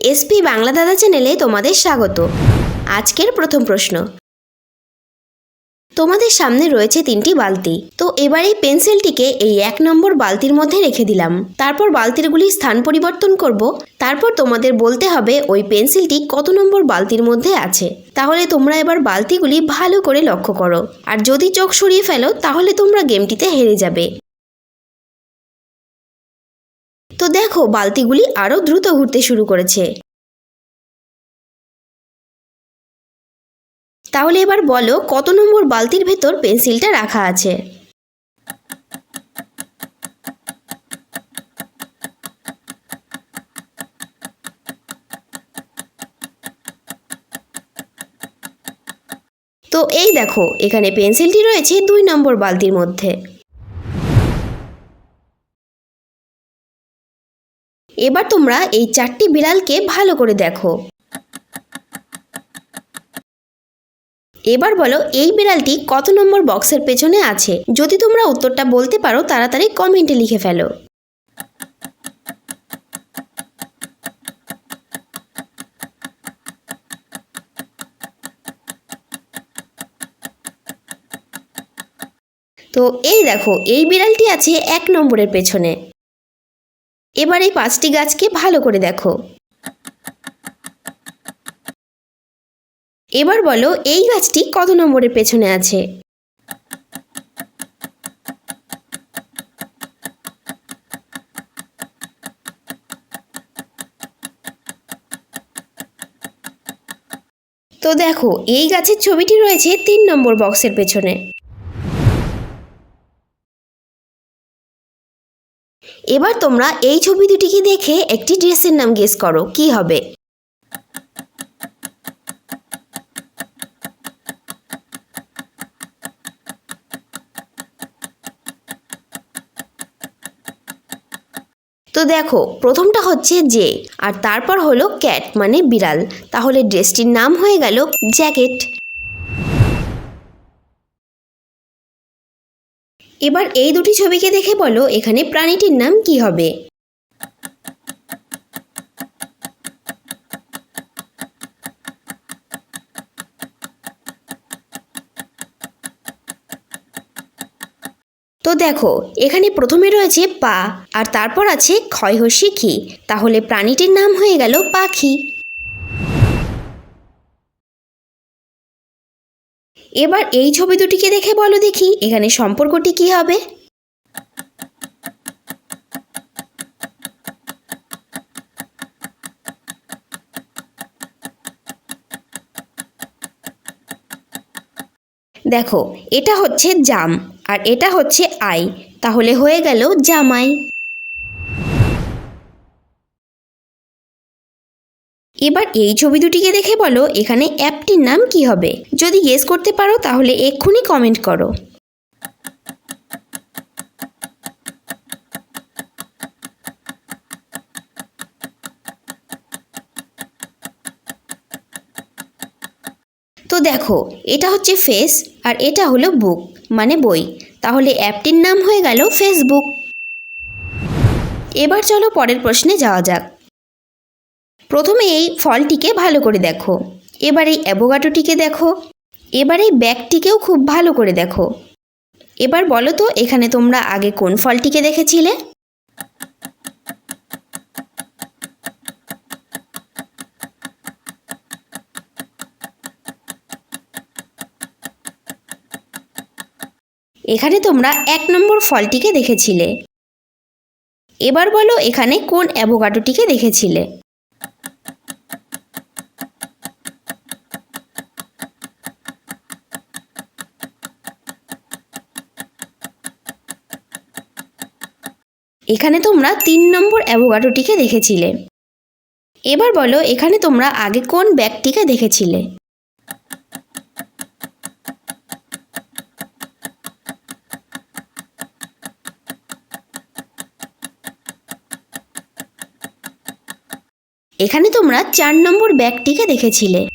SP Bangla দাদা চ্যানেলে তোমাদের স্বাগত। আজকের প্রথম প্রশ্ন। তোমাদের সামনে রয়েছে তিনটি বালতি। তো এবার এই পেন্সিলটিকে এই এক নম্বর বালতির মধ্যে রেখে দিলাম। তারপর বালতিরগুলি স্থান পরিবর্তন করব। তারপর তোমাদের বলতে হবে ওই পেন্সিলটি কত নম্বর বালতির মধ্যে আছে। তাহলে তোমরা এবার বালতিগুলি ভালো করে লক্ষ্য করো। আর যদি চোখ সরিয়ে ফেলো, তাহলে তোমরা গেমটিতে হেরে যাবে। দেখো, বালতিগুলি আরও দ্রুত ঘুরতে শুরু করেছে। তাহলে এবার বলো, কত নম্বর বালতির ভেতর পেন্সিলটা রাখা আছে? তো এই দেখো, এখানে পেন্সিলটি রয়েছে দুই নম্বর বালতির মধ্যে। এবার তোমরা এই চারটি বিড়ালকে ভালো করে দেখো। এবার বলো, এই বিড়ালটি কত নম্বর বক্সের পেছনে আছে? যদি তোমরা উত্তরটা বলতে পারো, তাড়াতাড়ি কমেন্টে লিখে ফেলো। তো এই দেখো, এই বিড়ালটি আছে এক নম্বরের পেছনে। এবার এই পাঁচটি গাছকে ভালো করে দেখো। এবার বলো, এই গাছটি কত নম্বরের পেছনে আছে? তো দেখো, এই গাছের ছবিটি রয়েছে তিন নম্বর বক্সের পেছনে। এবার তোমরা এই ছবি দুটিকে দেখে একটি ড্রেসের নাম গেস করো, কি হবে? তো দেখো, প্রথমটা হচ্ছে জে আর তারপর হলো ক্যাট মানে বিড়াল। তাহলে ড্রেসটির নাম হয়ে গেল জ্যাকেট এবার এই দুটি ছবিকে দেখে বলো, এখানে প্রাণীটির নাম কি হবে? তো দেখো, এখানে প্রথমে রয়েছে পা, আর তারপর আছে ক্ষয়হর্ষি খি তাহলে প্রাণীটির নাম হয়ে গেল পাখি। এবার এই ছবি দুটিকে দেখে বলো দেখি, এখানে সম্পর্কটি কি হবে? দেখো, এটা হচ্ছে জাম, আর এটা হচ্ছে আই। তাহলে হয়ে গেল জামাই। এবার এই ছবি দুটিকে দেখে বলো, এখানে অ্যাপটির নাম কি হবে? যদি গেস করতে পারো, তাহলে এক্ষুনি কমেন্ট করো। তো দেখো, এটা হচ্ছে ফেস আর এটা হলো বুক মানে বই। তাহলে অ্যাপটির নাম হয়ে গেল ফেসবুক এবার চলো পরের প্রশ্নে যাওয়া যাক। প্রথমে এই ফলটিকে ভালো করে দেখো। এবার এই অ্যাভোগাটোটিকে দেখো। এবার এই ব্যাগটিকেও খুব ভালো করে দেখো। এবার বলো তো, এখানে তোমরা আগে কোন ফলটিকে দেখেছিলে? এখানে তোমরা এক নম্বর ফলটিকে দেখেছিলে। এবার বলো, এখানে কোন অ্যাভোগাটোটিকে দেখেছিলে? এখানে তোমরা তিন নম্বর অ্যাভোগাটোটিকে দেখেছিলে। এবার বলো, এখানে তোমরা আগে কোন ব্যাগটিকে দেখেছিলে? এখানে তোমরা চার নম্বর ব্যাগটিকে দেখেছিলে।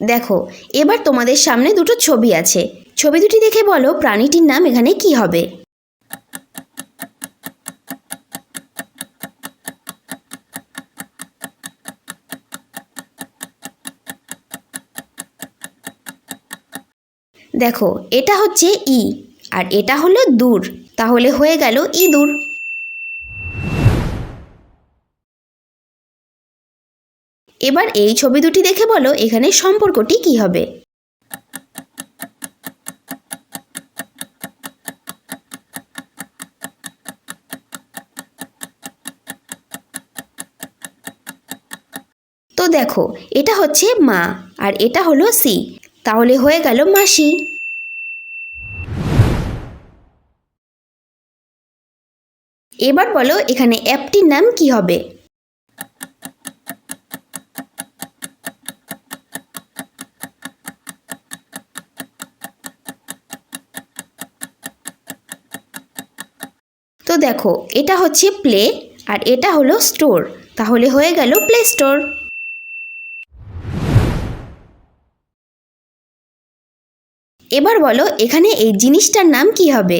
দেখো, এবার তোমাদের সামনে দুটো ছবি আছে। ছবি দুটি দেখে বলো প্রাণীটির নাম এখানে কি হবে। দেখো, এটা হচ্ছে ই, আর এটা হলো দূর। তাহলে হয়ে গেল ইঁদুর। এবার এই ছবি দুটি দেখে বলো এখানে সম্পর্কটি কি হবে। তো দেখো, এটা হচ্ছে মা আর এটা হলো সি। তাহলে হয়ে গেল মাসি। এবার বলো এখানে অ্যাপটির নাম কি হবে তো দেখো, এটা হচ্ছে প্লে আর এটা হলো স্টোর। তাহলে হয়ে গেল প্লে স্টোর। এবার বলো, এখানে এই জিনিসটার নাম কি হবে?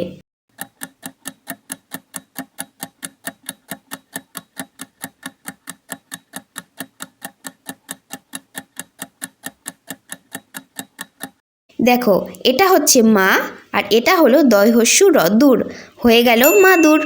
দেখো, এটা হচ্ছে মা আর এটা হলো দয় হস্যু র হয়ে গেল মাদুর।